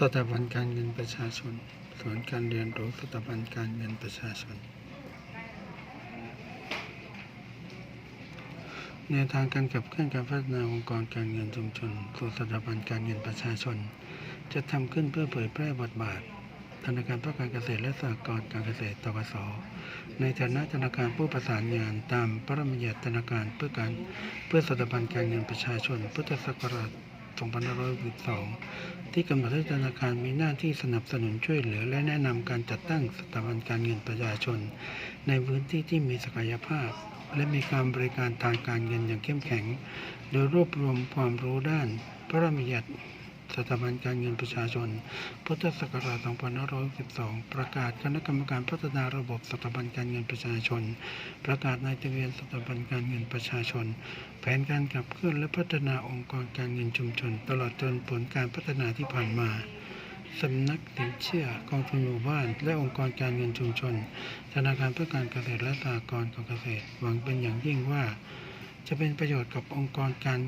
สถาบันการเงินประชาชนศูนย์การเรียนรู้สถาบันการเงินประชาชน แนวทางการขับเคลื่อนการพัฒนาองค์กรการเงินชุมชนสู่สถาบันการเงินประชาชน จะทำขึ้นเพื่อเผยแพร่บทบาท ธนาคารเพื่อการเกษตรและสหกรณ์การเกษตรตกสในฐานะธนาคารผู้ประสานงานตามพระราชบัญญัติธนาคารเพื่อการเพื่อสถาบันการเงินประชาชนพุทธศักราช 2562ที่กำหนดให้ธนาคารมีหน้าที่สนับสนุนช่วยเหลือ และแนะนำการจัดตั้งสถาบันการเงินประชาชน ในพื้นที่ที่มีศักยภาพ และมีการบริการทางการเงินอย่างเข้มแข็ง โดยรวบรวมความรู้ด้านพระราชบัญญัติ สถาบันการเงินประชาชน พุทธศักราช 2562 ประกาศคณะกรรมการพัฒนาระบบสถาบันการเงินประชาชน ประกาศนายทะเบียนสถาบันการเงินประชาชน แผนการขับเคลื่อนและพัฒนาองค์กรการเงินชุมชน ตลอดจนผลการพัฒนาที่ผ่านมาสำนักสินเชื่อกองทุนหมู่บ้าน และองค์กรการเงินชุมชน ธนาคารเพื่อการเกษตรและสหกรณ์การเกษตร หวังเป็นอย่างยิ่งว่า จะเป็นประโยชน์กับองค์กรการ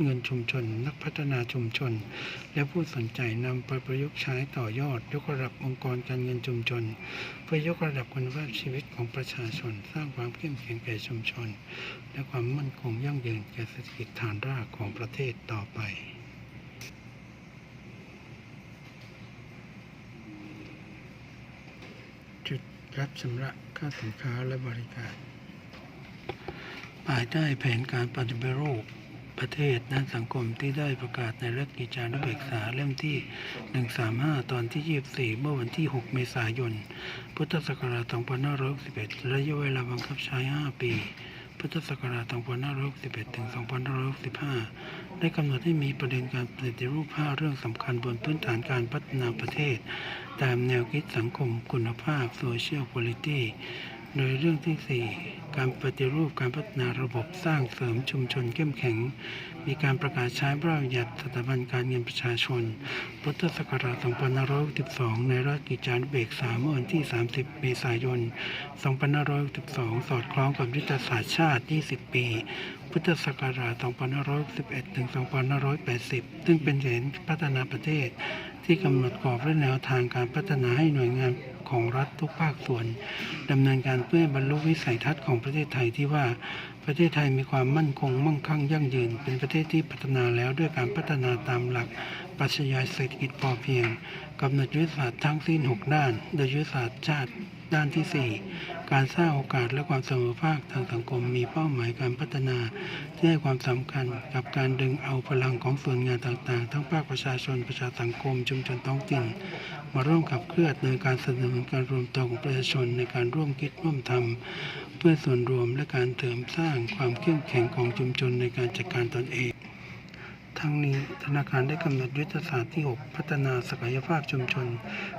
เงินชุมชน นักพัฒนาชุมชน และผู้สนใจนำไปประยุกต์ใช้ต่อยอด ยกระดับองค์กรการเงินชุมชน เพื่อยกระดับคุณภาพชีวิตของประชาชน สร้างความเข้มแข็งแก่ชุมชน และความมั่นคงยั่งยืนแก่เศรษฐกิจฐานรากของประเทศต่อไปจุดรับชำระค่าสินค้าและบริการ ภายใต้แผนการปฏิบัติรูปประเทศด้านสังคมที่ได้ประกาศในรัฐกิจานุเบกษาเล่มที่ 135 ตอนที่ 24 เมื่อวันที่ 6 เมษายน พุทธศักราช 2561 ระยะเวลาบังคับใช้ 5 ปี พุทธศักราช 2561 ถึง 2565 ได้กำหนดให้มีประเด็นการปฏิรูป 5 เรื่องสำคัญบนพื้นฐานการพัฒนาประเทศ ตามแนวคิดสังคมคุณภาพ Social Quality โดยเรื่องที่ 4 การปฏิรูปการพัฒนาระบบสร้างเสริมชุมชนเข้มแข็ง มีการประกาศใช้พระราชบัญญัติสถาบันการเงินประชาชน พุทธศักราช 2512 ในราชกิจจานุเบกษาเมื่อวันที่ 30 เมษายน 2512 สอดคล้องกับยุทธศาสตร์ชาติ 20 ปี พุทธศักราช 2511 ถึง 2580 ซึ่งเป็นแผนพัฒนาประเทศ ที่กำหนดกรอบและแนวทางการพัฒนาให้หน่วยงาน ของรัฐทุกภาคส่วนดำเนินการเพื่อบรรลุวิสัยทัศน์ของประเทศไทยที่ว่าประเทศไทยมีความมั่นคงมั่งคั่งยั่งยืน เป็นประเทศที่พัฒนาแล้วด้วยการพัฒนาตามหลักปรัชญาเศรษฐกิจพอเพียงกำหนดยุทธศาสตร์ทั้งสิ้น 6 ด้าน โดยยุทธศาสตร์ชาติ ด้านที่ 4 การสร้างโอกาสและความเสมอภาคทางสังคมมีเป้าหมายการพัฒนา ที่ให้ความสำคัญกับการดึงเอาพลังของส่วนงานต่างๆ ทั้งภาคประชาชนประชาสังคมชุมชนท้องถิ่นมาร่วมขับเคลื่อนในการสนับสนุนการรวมตัวของประชาชนในการร่วมคิดร่วมทำเพื่อส่วนรวมและการเสริมสร้างความเข้มแข็งของชุมชนในการจัดการตนเอง ทั้งนี้ธนาคารได้กำหนดยุทธศาสตร์ที่ 6 พัฒนาศักยภาพชุมชน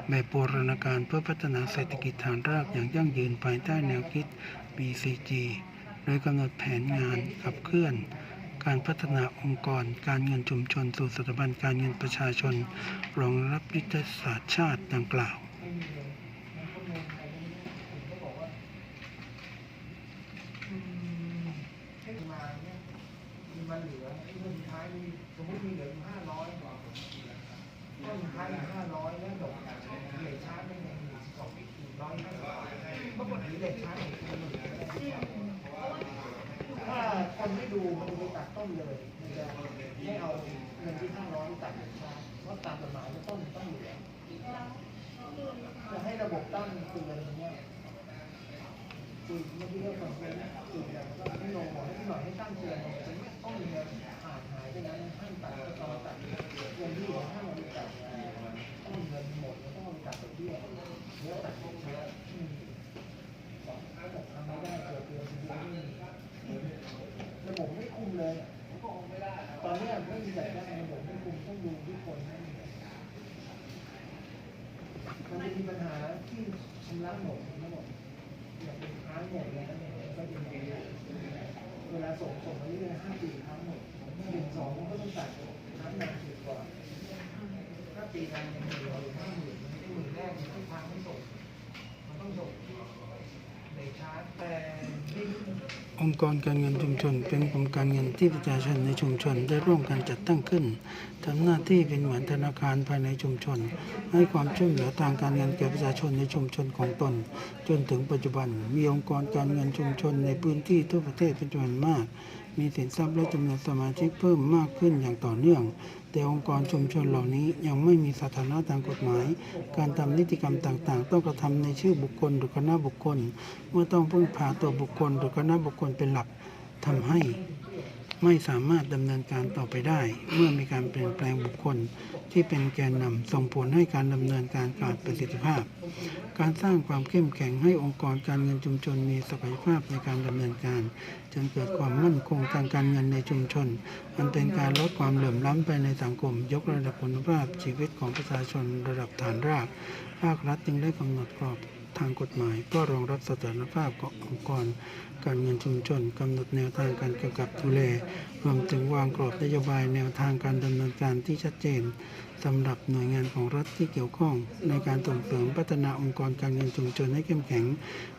แบบบูรณาการเพื่อพัฒนาเศรษฐกิจฐานรากอย่างยั่งยืนภายใต้แนวคิด BCG โดยกำหนดแผนงานขับเคลื่อน การพัฒนาองค์กร การเงินชุมชน สู่สถาบันการเงินประชาชน รองรับยุทธศาสตร์ชาติดังกล่าว ให้มาเนี่ยมีมันเหลือไอ้เงินสุดท้ายมีสมมติมีเหลืออยู่ห้าร้อยก็ สุดท้ายมีห้าร้อยแล้วดอกเหล็กชาร์จมันยังสองอีกร้อยห้าสิบปรากฏเหล็กชาร์จอีกมันเหลือถ้าคนไม่ดูมันจะไปตัดต้นเลยมันจะให้เอาเงินที่ห้าร้อยตัดเล็กชาร์จเพราะตามกฎหมายต้นต้องเหลือจะให้ระบบตั้งเตือนอย่างเงี้ยคือเมื่อกี้เราสองคนจุดเนี่ยก็ให้ลงบอกให้พี่หน่อยให้ตั้งเตือนจะไม่ต้องมีเงินขาดหายไปนั้นห้ามตัดก็ต้องตัดเงินที่เหลือห้ามเอาไปตัดต้องมีเงินหมดแล้วต้องเอาไปตัดดอกเบี้ยเนื้อตัดเชื้ออืมระบบทำไม่ได้เกิดเตือนทีเดียวไม่มีระบบไม่คุมเลยตอนเนี้ยไม่มีแบบนั้นระบบไม่คุมต้องดูทุกคนให้มันจะมีปัญหาที่ชำระหมดทั้งหมด อย่างเป็นค้างหมดแล้วเนี่ยก็จะมีเวลาส่งส่งมาเรื่อยๆห้าปีค้างหมดหนึ่งสองก็ต้องตัดค้างนานสุดก่อนถ้าปีนั้นยังมีเราอยู่ห้าหมื่นมันไม่หมื่นแรกมันต้องค้างไม่ส่งมันต้องส่งในชาร์จแต่นี่ องค์กรการเงินชุมชน เป็นองค์การเงินที่ประชาชนในชุมชน ได้ร่วมกันจัดตั้งขึ้นทำหน้าที่เป็นเหมือนธนาคารภายในชุมชน ให้ความช่วยเหลือทางการเงินแก่ประชาชนในชุมชนของตน จนถึงปัจจุบัน มีองค์กรการเงินชุมชนในพื้นที่ทั่วประเทศเป็นจำนวนมากมีสินทรัพย์และจำนวนสมาชิกเพิ่มมากขึ้นอย่างต่อเนื่อง แต่องค์กรชุมชนเหล่านี้ยังไม่มีสถานะทางกฎหมาย การทำนิติกรรมต่างๆ ต้องกระทำในชื่อบุคคลหรือคณะบุคคล เมื่อต้องพึ่งพาตัวบุคคลหรือคณะบุคคลเป็นหลักทำให้ไม่สามารถดำเนินการต่อไปได้ เมื่อมีการเปลี่ยนแปลงบุคคลที่เป็นแกนนำส่งผลให้การดำเนินการขาดประสิทธิภาพ การสร้างความเข้มแข็งให้องค์กรการเงินชุมชนมีศักยภาพในการดำเนินการ จนเกิดความมั่นคงทางการเงินในชุมชน มันเป็นการลดความเหลื่อมล้ำไปในสังคม ยกระดับคุณภาพชีวิตของประชาชนระดับฐานราก ภาครัฐจึงได้กำหนดกรอบทางกฎหมายเพื่อรองรับสถานภาพขององค์กร การเงินชุมชนกำหนดแนวทางการกำกับดูแลรวมถึงวางกรอบนโยบายแนวทางการดำเนินการที่ชัดเจนสำหรับหน่วยงานของรัฐที่เกี่ยวข้อง ในการส่งเสริมพัฒนาองค์กรการเงินชุมชนให้เข้มแข็ง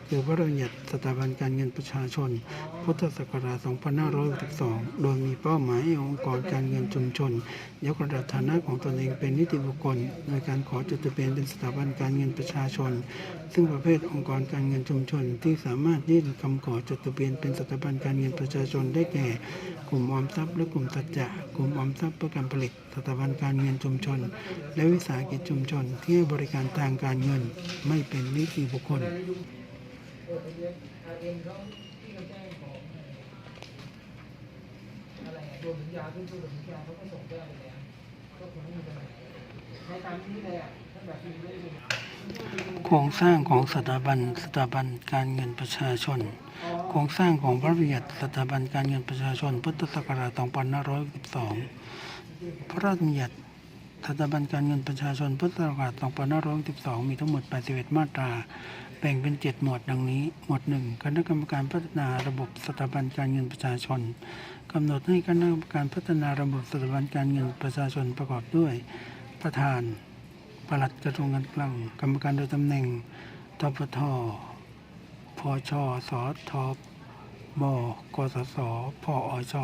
คือพระราชบัญญัติสถาบันการเงินประชาชน พุทธศักราช 2562 โดยมีเป้าหมายให้องค์กรการเงินชุมชน ยกระดับฐานะของตนเองเป็นนิติบุคคล โดยการขอจดทะเบียนเป็นสถาบันการเงินประชาชน ซึ่งประเภทองค์กรการเงินชุมชน ที่สามารถยื่นคำขอจดทะเบียนเป็นสถาบันการเงินประชาชนได้แก่ กลุ่มออมทรัพย์และกลุ่มสัจจะกลุ่มออมทรัพย์เพื่อการผลิตสถาบันการเงินชุมชน และวิสาหกิจชุมชน ที่ให้บริการทางการเงินไม่เป็นนิติบุคคล เออเรียนอาเอ็นเขาที่เขาแจ้งของอะไรรวมสัญญาที่รวมสัญญาเขาก็ส่งแจ้ไปแล้วก็คงไม่มีปัญหาใช้ตามนี้เลยอะถ้าแบบนี้ไม่ได้โครงสร้างของสถาบันสถาบันการเงินประชาชน โครงสร้างของพระราชบัญญัติสถาบันการเงินประชาชน พุทธศักราช 2512 พระราชบัญญัติสถาบันการเงินประชาชนพุทธศักราช 2512 มีทั้งหมด 81 มาตรา แบ่งเป็น7หมวดดังนี้ หมวด1คณะกรรมการพัฒนาระบบสถาบันการเงินประชาชนกำหนดให้คณะกรรมการพัฒนาระบบสถาบันการเงินประชาชนประกอบด้วย ประธานปลัดกระทรวงการคลังกรรมการโดยตำแหน่งทปทพชสทบกสศพอช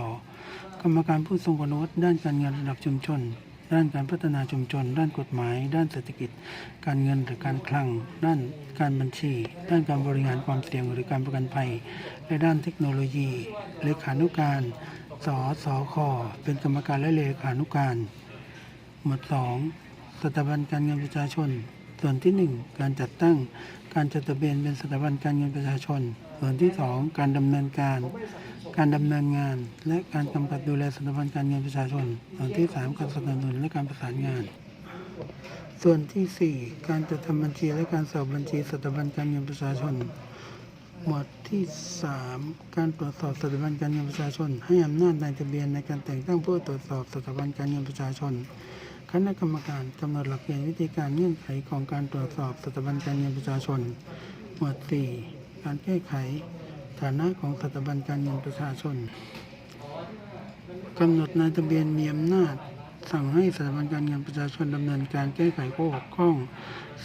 กรรมการผู้ทรงคุณวุฒิด้านการเงินระดับชุมชน ด้านการพัฒนาชุมชน ด้านกฎหมาย ด้านเศรษฐกิจ การเงินหรือการคลัง ด้านการบัญชี ด้านการบริหารความเสี่ยงหรือการประกันภัย และด้านเทคโนโลยีเลขานุการ สสค เป็นกรรมการและเลขานุการ หมวดสองสถาบันการเงินประชาชน ส่วนที่หนึ่งการจัดตั้ง การจดทะเบียนเป็นสถาบันการเงินประชาชน ส่วนที่สองการดำเนินการ การดำเนินงาน และการกำกับดูแลสถาบันการเงินประชาชน ส่วนที่สามการสนับสนุนและการประสานงาน ส่วนที่สี่การจัดทำบัญชีและการสอบบัญชีสถาบันการเงินประชาชน หมวดที่ 3 การตรวจสอบสถาบันการเงินประชาชน ให้อำนาจนายทะเบียนในการแต่งตั้งผู้ตรวจสอบสถาบันการเงินประชาชนคณะกรรมการกำหนดหลักเกณฑ์วิธีการเงื่อนไขของการตรวจสอบสถาบันการเงินประชาชน หมวด 4 การแก้ไข ฐานะของสถาบันการเงินประชาชนกำหนดนายทะเบียนมีอำนาจ สั่งให้สถาบันการเงินประชาชนดำเนินการแก้ไขข้อบกพร่อง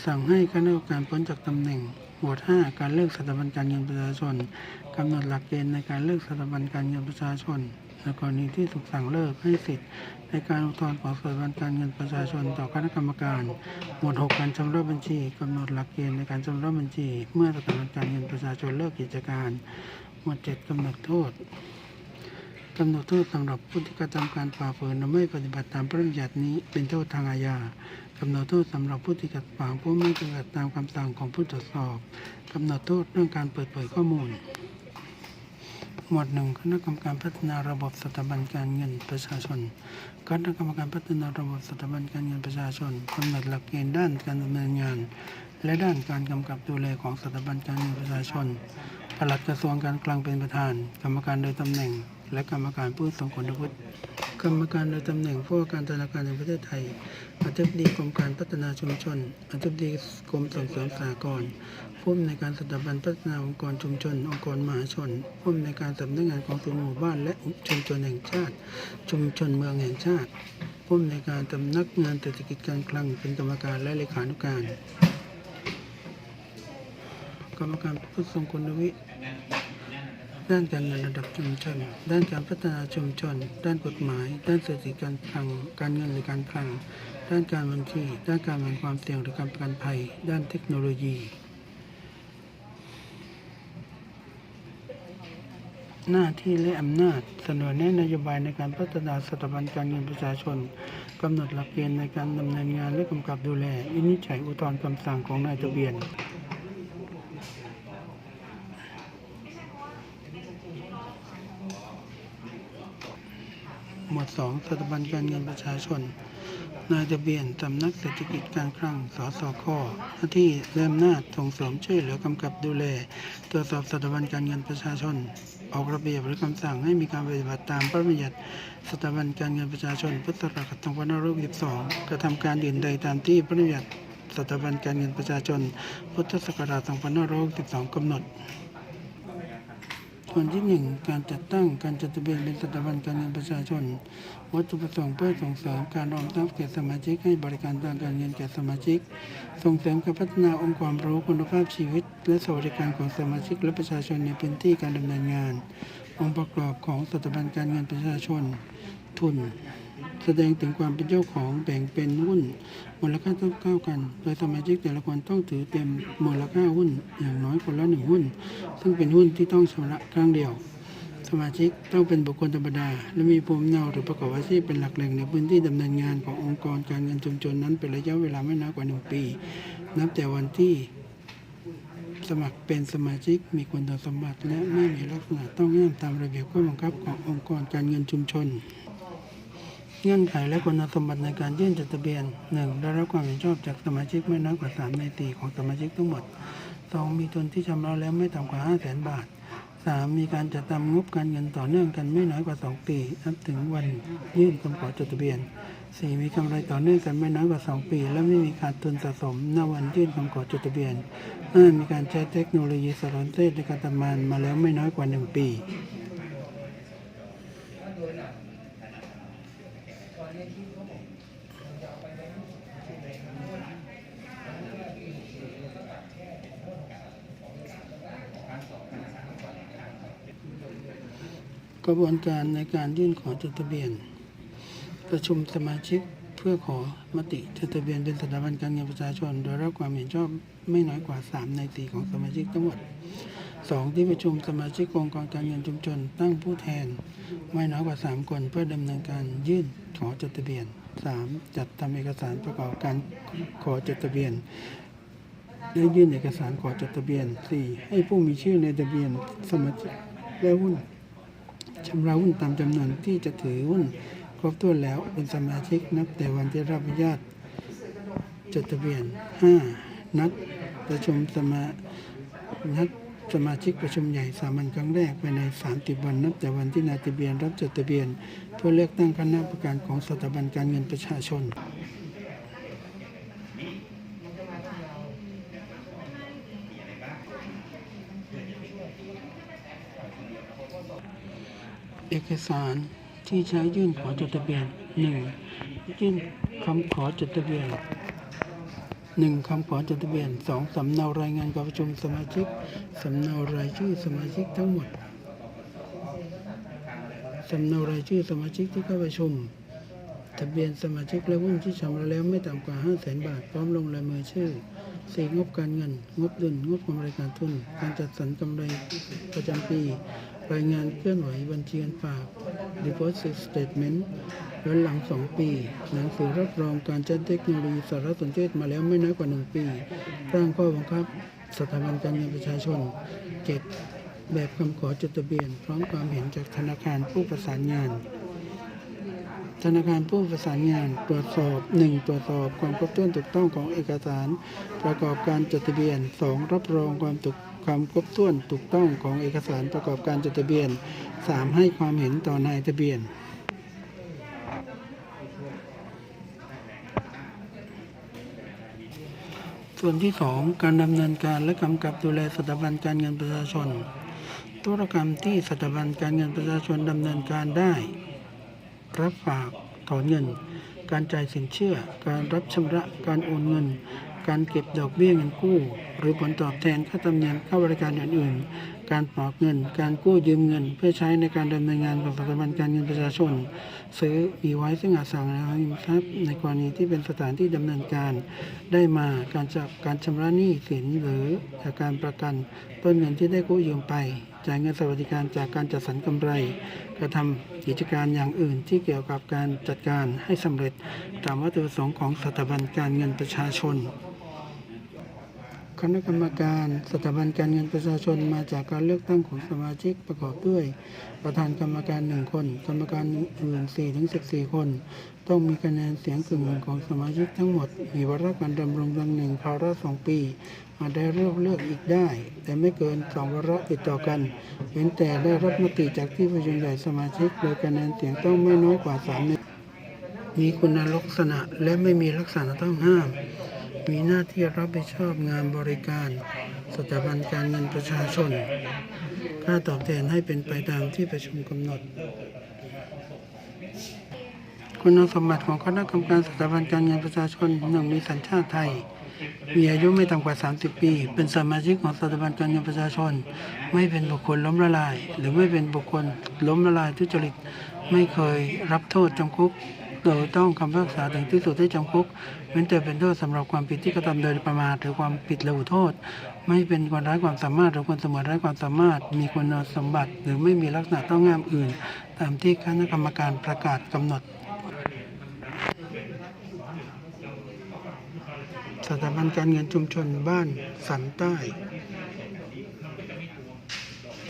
สั่งให้คณะกรรมการพ้นจากตำแหน่งหมวด 5 การเลือกสถาบันการเงินประชาชนกำหนดหลักเกณฑ์ในการเลือกสถาบันการเงินประชาชน ในกรณีที่ถูกสั่งเลิกให้สิทธิ์ ในการอุทธรณ์ของสถาบันการเงินประชาชนต่อคณะกรรมการ หมวด 6 การชำระบัญชีกำหนดหลักเกณฑ์ในการชำระบัญชี เมื่อสถาบันการเงินประชาชนเลิกกิจการ หมวด 7กำหนดโทษกำหนดโทษสำหรับผู้ที่กระทำการฝ่าฝืนและไม่ปฏิบัติตามพระราชบัญญัตินี้เป็นโทษทางอาญากำหนดโทษสำหรับผู้ที่ขัดขวางผู้ไม่ปฏิบัติตามคำสั่งของผู้ตรวจสอบกำหนดโทษเรื่องการเปิดเผยข้อมูล หมวดหนึ่งคณะกรรมการพัฒนาระบบสถาบันการเงินประชาชน คณะกรรมการพัฒนาระบบสถาบันการเงินประชาชนกำหนดหลักเกณฑ์ด้านการดำเนินงาน และด้านการกำกับดูแลของสถาบันการเงินประชาชนปลัดกระทรวงการคลังเป็นประธาน กรรมการโดยตำแหน่ง และกรรมการผู้ทรงคุณวุฒิกรรมการโดยตำแหน่งผู้ว่าการธนาคารแห่งประเทศไทยอธิบดีกรมการพัฒนาชุมชนอธิบดีกรมส่งเสริมสหกรณ์ ผู้อำนวยการสถาบันพัฒนาองค์กรชุมชน องค์กรมหาชนผู้อำนวยการสำนักงานกองทุนหมู่บ้านและชุมชนแห่งชาติ ชุมชนเมืองแห่งชาติผู้อำนวยการสำนักงานเศรษฐกิจการคลังเป็นกรรมการและเลขานุการ กรรมการผู้ทรงคุณวิด้านการเงินระดับชุมชน ด้านการพัฒนาชุมชน ด้านกฎหมาย ด้านเศรษฐกิจการคลัง การเงินหรือการคลัง ด้านการบัญชี ด้านการแบ่งความเสี่ยงหรือการประกันภัย ด้านเทคโนโลยี หน้าที่และอำนาจเสนอแนะนโยบายในการพัฒนาสถาบันการเงินประชาชนกำหนดหลักเกณฑ์ในการดำเนินงานและกำกับดูแลวินิจฉัยอุทธรณ์คำสั่งของนายทะเบียนหมวด 2 สถาบันการเงินประชาชน นายทะเบียนสำนักเศรษฐกิจการคลัง สสคหน้าที่และอำนาส่งเสริมช่วยเหลือกำกับดูแล ตรวจสอบสถาบันการเงินประชาชน ออกระเบียบหรือคำสั่งให้มีการปฏิบัติตามพระบัญญัติสถาบันการเงินประชาชนพุทธศักราช2562กระทำการอื่นใดตามที่พระบัญญัติสถาบันการเงินประชาชน พุทธศักราช2562กำหนด ส่วนที่หนึ่งการจัดตั้งการจัดทะเบียนเป็นสถาบันการเงินประชาชน วัตถุประสงค์เพื่อส่งเสริมการรองรัพย์แก่สมาชิกให้บริการทางการเงินแก่สมาชิก ส่งเสริมการพัฒนาองค์ความรู้คุณภาพชีวิต และสวัสดิการของสมาชิกและประชาชนในพื้นที่การดำเนินงาน องค์ประกอบของสถาบันการเงินประชาชน ทุน แสดงถึงความเป็นเจ้าของแบ่งเป็นหุ้นมูลค่าเท่าเท่ากัน โดยสมาชิกแต่ละคนต้องถือเต็มมูลค่าหุ้นอย่างน้อยคนละหนึ่งหุ้น ซึ่งเป็นหุ้นที่ต้องชำระครั้งเดียว สมาชิกต้องเป็นบุคคลธรรมดา และมีภูมิเนาหรือประกอบอาชีพเป็นหลักแหล่งในพื้นที่ดำเนินงานขององค์กรการเงินชุมชนนั้นเป็นระยะเวลาไม่น้อยกว่าหนึ่งปี นับแต่วันที่สมัครเป็นสมาชิกมีคุณสมบัติและไม่มีลักษณะต้องห้ามตามระเบียบข้อบังคับขององค์กรการเงินชุมชน เงื่อนไขและคุณสมบัติในการยื่นจดทะเบียน 1. ได้รับความเห็นชอบจากสมาชิกไม่น้อยกว่า 3 ใน4ของสมาชิกทั้งหมด 2. มีทุนที่ชำระแล้วไม่ต่ำกว่า 5 0 0แสนบาท 3. มีการจัดทำงบการเงินต่อเนื่องกันไม่น้อยกว่า 2 ปีนับถึงวันยื่นคำขอจดทะเบียน 4. มีกำไรต่อเนื่องกันไม่น้อยกว่า 2 ปี และไม่มีขาดทุนสะสมณวันยื่นคำขอจดทะเบียน 5. มีการใช้เทคโนโลยีสารสนเทศในการทำงานมาแล้วไม่น้อยกว่า 1 ปี กระบวนการในการยื่นขอจดทะเบียน ประชุมสมาชิกเพื่อขอมติจดทะเบียนเป็นสถาบันการเงินประชาชน โดยรับความเห็นชอบไม่น้อยกว่า 3 ใน4ของสมาชิกทั้งหมด 2. ที่ประชุมสมาชิกองค์กรการเงินชุมชน ตั้งผู้แทน ไม่น้อยกว่า 3 คน เพื่อดำเนินการยื่นขอจดทะเบียน 3. จัดทำเอกสารประกอบการขอจดทะเบียนและยื่นเอกสารขอจดทะเบียน 4. ให้ผู้มีชื่อในทะเบียนสมาชิกและหุ้น ชำระหุ้นตามจำนวนที่จะถือหุ้นครบถ้วนแล้วเป็นสมาชิกนับแต่วันที่รับอนุญาตจดทะเบียน 5. นัดประชุมสมานัดสมาชิกประชุมใหญ่สามัญครั้งแรกภายใน 30 วันนับแต่วันที่นายทะเบียนรับจดทะเบียนเพื่อเลือกตั้งคณะกรรมการของสถาบันการเงินประชาชน เอกสารที่ใช้ยื่นขอจดทะเบียน 1. ยื่นคำขอจดทะเบียน 1. คำขอจดทะเบียน 2. สำเนารายงานการประชุมสมาชิก สำเนารายชื่อสมาชิกทั้งหมด สำเนารายชื่อสมาชิกที่เข้าประชุม ทะเบียนสมาชิกและหุ้นที่ชำระแล้วไม่ต่ำกว่า 5 0 0แสนบาท พร้อมลงลายมือชื่อ 4. งบการเงิน งบดุลงบกำไรการทุน การจัดสรรกำไรประจำปี รายงานเคลื่อนไหวบัญชีเงินฝาก Deposit Statement ย้อนหลัง 2 ปี หนังสือรับรองการใช้เทคโนโลยีสารสนเทศมาแล้วไม่น้อยกว่า 1 ปี ร่างข้อบังคับ สถาบันการเงินประชาชน 7. แบบคำขอจดทะเบียน พร้อมความเห็นจากธนาคารผู้ประสานงาน ธนาคารผู้ประสานงาน ตรวจสอบ 1. ตรวจสอบความครบถ้วนถูกต้องของเอกสาร ประกอบการจดทะเบียน 2. รับรองความถูก ความครบถ้วนถูกต้องของเอกสารประกอบการจดทะเบียน 3. ให้ความเห็นต่อนายทะเบียนส่วนที่ 2 การดำเนินการและกำกับดูแลสถาบันการเงินประชาชน ธุรกรรมที่สถาบันการเงินประชาชนดำเนินการได้ รับฝาก ถอนเงิน การจ่ายสินเชื่อ การรับชำระ การโอนเงิน การเก็บดอกเบี้ยเงินกู้ หรือผลตอบแทนค่าธรรมเนียมค่าบริการอื่นๆ การฝากเงิน การกู้ยืมเงิน เพื่อใช้ในการดำเนินงานของสถาบันการเงินประชาชน ซื้อมีไว้ซึ่งอสังหาริมทรัพย์ในกรณีที่เป็นสถานที่ดำเนินการ ได้มาการจากการชำระหนี้สินหรือจากการประกันต้นเงินที่ได้กู้ยืมไปจ่ายเงินสวัสดิการจากการจัดสรรกำไร กระทำกิจการอย่างอื่นที่เกี่ยวกับการจัดการให้สำเร็จตามวัตถุประสงค์ของสถาบันการเงินประชาชน คณะกรรมการสถาบันการเงินประชาชนมาจากการเลือกตั้งของสมาชิกประกอบด้วย ประธานกรรมการหนึ่งคน กรรมการอื่นสี่ถึงสิบสี่คน ต้องมีคะแนนเสียงกึ่งหนึ่งของสมาชิกทั้งหมด มีวาระการดำรงตำแหน่งคราวละสองปี อาจได้เลือกเลือกอีกได้ แต่ไม่เกินสองวาระติดต่อกัน เว้นแต่ได้รับมติจากที่ประชุมใหญ่สมาชิก โดยคะแนนเสียงต้องไม่น้อยกว่าสามในมีคุณลักษณะและไม่มีลักษณะต้องห้าม มีหน้าที่รับผิดชอบงานบริการ สถาบันการเงินประชาชน ค่าตอบแทนให้เป็นไปตามที่ประชุมกำหนด คุณสมบัติของคณะกรรมการสถาบันการเงินประชาชนหนึ่งมีสัญชาติไทย มีอายุไม่ต่ำกว่า 30 ปี เป็นสมาชิกของสถาบันการเงินประชาชน ไม่เป็นบุคคลล้มละลาย หรือไม่เป็นบุคคลล้มละลายทุจริต ไม่เคยรับโทษจำคุก โดยต้องคำพิพากษาถึงที่สุดให้จำคุก เว้นแต่เป็นโทษสำหรับความผิดที่กระทำโดยประมาทหรือความผิดระหูโทษ ไม่เป็นคนร้ความสามารถหรือคนสมไร้ความสามารถ มีคุณสมบัติ หรือไม่มีลักษณะต้องห้ามอื่น ตามที่คณะกรรมการประกาศกำหนดสถาบันการเงินชุมชนบ้านสันใต้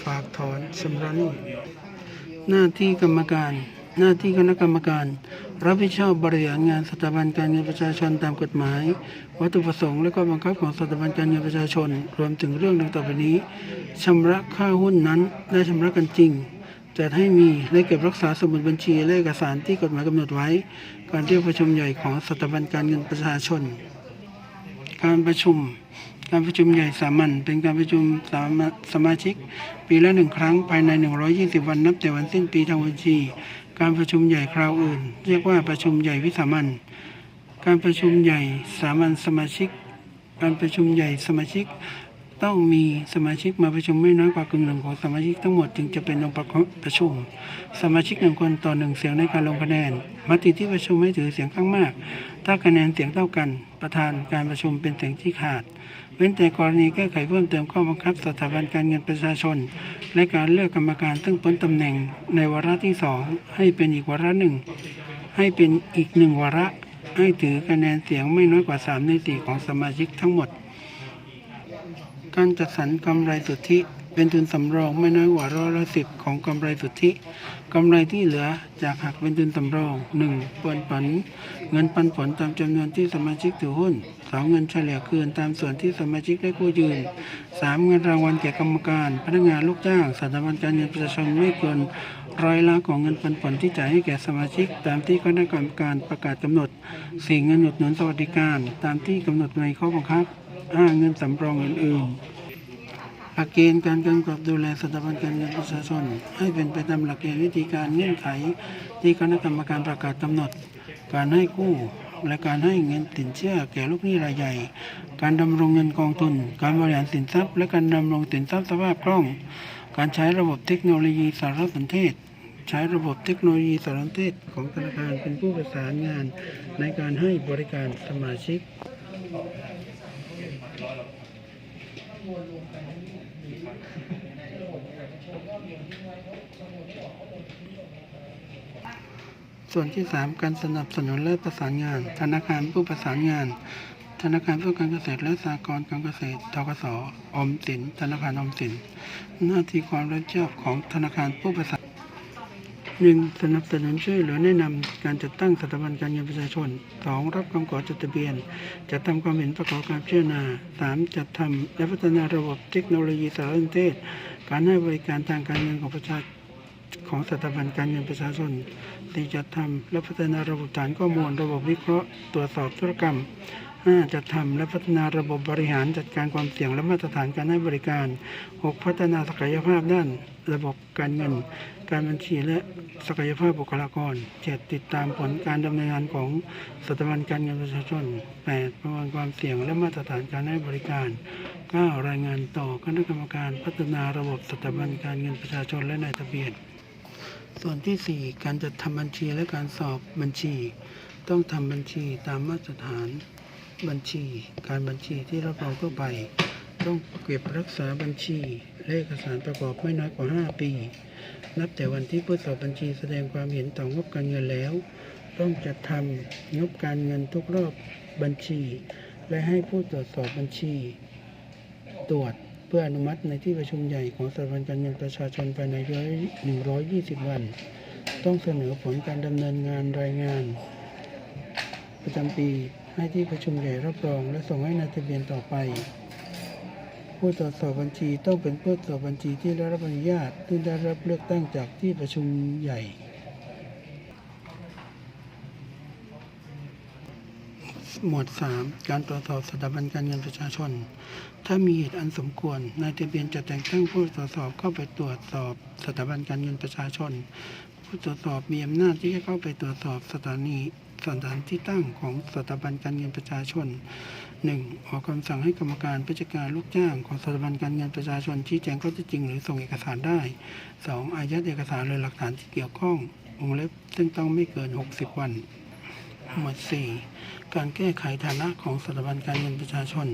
ฝากถอนชำระหนี้หน้าที่กรรมการ หน้าที่คณะกรรมการ รับผิดชอบบริหารงานสถาบันการเงินประชาชนตามกฎหมาย วัตถุประสงค์และข้อบังคับของสถาบันการเงินประชาชน รวมถึงเรื่องดังต่อไปนี้ชำระค่าหุ้นนั้นได้ชำระกันจริงจัดให้มีและเก็บรักษาสมุดบัญชีและเอกสารที่กฎหมายกำหนดไว้ การเรียกประชุมใหญ่ของสถาบันการเงินประชาชน การประชุม การประชุมใหญ่สามัญเป็นการประชุมสามสมาชิก ปีละหนึ่งครั้งภายใน 120 วันนับแต่วันสิ้นปีทางบัญชี การประชุมใหญ่คราวอื่น เรียกว่าประชุมใหญ่วิสามัญการประชุมใหญ่สามัญสมาชิก การประชุมใหญ่สมาชิก ต้องมีสมาชิกมาประชุมไม่น้อยกว่ากึ่งหนึ่งของสมาชิกทั้งหมดจึงจะเป็นองค์ประกอบประชุม สมาชิกหนึ่งคนต่อหนึ่งเสียงในการลงคะแนนมติที่ประชุมไม่ถือเสียงข้างมาก ถ้าคะแนนเสียงเท่ากัน ประธานการประชุมเป็นเสียงที่ขาด เว้นแต่กรณีแก้ไขเพิ่มเติมข้อบังคับสถาบันการเงินประชาชน และการเลือกกรรมการซึ่งพ้นตำแหน่งในวาระที่สองให้เป็นอีกวาระหนึ่ง ให้เป็นอีกหนึ่งวาระ ให้ถือคะแนนเสียงไม่น้อยกว่า3ใน4ของสมาชิกทั้งหมด การจัดสรรกำไรสุทธิ เป็นทุนสำรองไม่น้อยกว่าร้อยละสิบของกำไรสุทธิกำไรที่เหลือจากหักเป็นทุนสำรองหนึ่งปันผลเงินปันผลตามจำนวนที่สมาชิกถือหุ้น สองเงินเฉลี่ยคืนตามส่วนที่สมาชิกได้กู้ยืมสามเงินรางวัลแก่กรรมการ พนักงานลูกจ้างสถาบันการเงินประชาชนไม่เกินร้อยละของเงินปันผลที่จ่ายให้แก่สมาชิก ตามที่คณะกรรมการประกาศกำหนดสี่เงินอุดหนุนสวัสดิการ ตามที่กำหนดในข้อบังคับห้าเงินสำรองอื่นๆหลักเกณฑ์การกำกับดูแลสถาบันการเงินประชาชน ให้เป็นไปตามหลักเกณฑ์วิธีการเงื่อนไข ที่คณะกรรมการประกาศกำหนด การให้กู้ และการให้เงินสินเชื่อแก่ลูกหนี้รายใหญ่ การดำรงเงินกองทุน การบริหารสินทรัพย์ และการดำรงสินทรัพย์สภาพคล่อง การใช้ระบบเทคโนโลยีสารสนเทศ ใช้ระบบเทคโนโลยีสารสนเทศของธนาคารเป็นผู้ประสานงานในการให้บริการสมาชิก ส่วนที่ 3 การสนับสนุนและประสานงาน ธนาคารผู้ประสานงาน ธนาคารเพื่อการเกษตรและสหกรณ์การเกษตรทกสออมสิน ธนาคารอมสิน หน้าที่ความรับผิดชอบของธนาคารผู้ประสานหนึ่งสนับสนุนช่วยเหลือแนะนำการจัดตั้งสถาบันการเงินประชาชนสองรับคำขอจดทะเบียน จัดทำความเห็นประกอบการพิจารณาสามจัดทำและพัฒนาระบบเทคโนโลยีสารสนเทศ การให้บริการทางการเงินของประชาชน ของสถาบันการเงินประชาชนที่จัดทำและพัฒนาระบบฐานข้อมูล ระบบวิเคราะห์ตรวจสอบธุรกรรม 5. จัดทำและพัฒนาระบบบริหารจัดการความเสี่ยงและมาตรฐานการให้บริการ 6. พัฒนาศักยภาพด้าน ระบบการเงิน การบัญชีและศักยภาพบุคลากร 7. ติดตามผลการดำเนินงานของสถาบันการเงินประชาชน 8. ประเมินความเสี่ยงและมาตรฐานการให้บริการ 9. รายงานต่อคณะกรรมการพัฒนาระบบสถาบันการเงินประชาชนและนายทะเบียน ส่วนที่ 4 การจัดทำบัญชีและการสอบบัญชี ต้องทำบัญชีตามมาตรฐานบัญชี การบัญชีที่รับรองทั่วไป ต้องเก็บรักษาบัญชีและเอกสารประกอบไม่น้อยกว่า 5 ปี นับแต่วันที่ผู้สอบบัญชีแสดงความเห็นต่องบการเงินแล้ว ต้องจัดทำงบการเงินทุกรอบบัญชี และให้ผู้ตรวจสอบบัญชี ตรวจ พื่ออนุมัติในที่ประชุมใหญ่ของสถาบันการเงินประชาชนภายใน120วัน ต้องเสนอผลการดำเนินงานรายงาน ประจำปีให้ที่ประชุมใหญ่รับรอง และส่งให้นายทะเบียนต่อไป ผู้ตรวจสอบบัญชีต้องเป็นผู้ตรวจสอบบัญชีที่ได้รับอนุญาตที่ได้รับเลือกตั้งจากที่ประชุมใหญ่ หมวด 3 การตรวจสอบสถาบันการเงินประชาชน ถ้ามีเหตุอันสมควรนายทะเบียนจะแต่งตั้งผู้ตรวจสอบเข้าไปตรวจสอบสถาบันการเงินประชาชน ผู้ตรวจสอบมีอำนาจที่จะเข้าไปตรวจสอบสถานีสถานที่ตั้งของสถาบันการเงินประชาชน 1. ออกคำสั่งให้กรรมการผู้จัดการลูกจ้างของสถาบันการเงินประชาชนชี้แจงข้อเท็จจริง หรือส่งเอกสารได้ 2. อายัดเอกสารหรือหลักฐานที่เกี่ยวข้องวงเล็บซึ่งต้องไม่เกิน 60 วัน หมวด 4 การแก้ไขฐานะของสถาบันการเงินประชาชน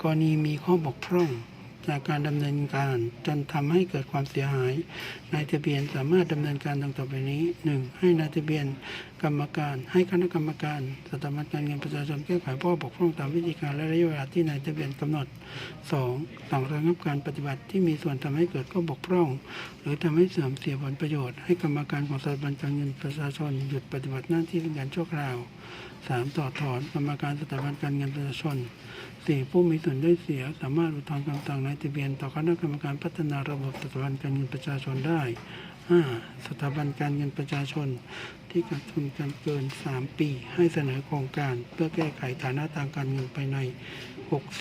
กรณีมีข้อบกพร่อง จากการดำเนินการ จนทำให้เกิดความเสียหาย นายทะเบียนสามารถดำเนินการดังต่อไปนี้ 1. ให้นายทะเบียนกรรมการ ให้คณะกรรมการสถาบันการเงินประชาชนแก้ไขข้อบกพร่องตามวิธีการและระยะเวลาที่นายทะเบียนกำหนด 2. สั่งระงับการปฏิบัติที่มีส่วนทำให้เกิดข้อบกพร่อง หรือทำให้เสื่อมเสียผลประโยชน์ ให้กรรมการของสถาบันการเงินประชาชนหยุดปฏิบัติหน้าที่เป็นการชั่วคราว 3. ต่อถอนกรรมการสถาบันการเงินประชาชน 4. ผู้มีส่วนได้เสีย สามารถอุทธรณ์คำสั่งนายทะเบียน ต่อคณะกรรมการพัฒนาระบบสถาบันการเงินประชาชนได้ 5. สถาบันการเงินประชาชน ที่ขาดทุนกันเกิน 3 ปี ให้เสนอโครงการ เพื่อแก้ไขฐานะทางการเงินภายใน 60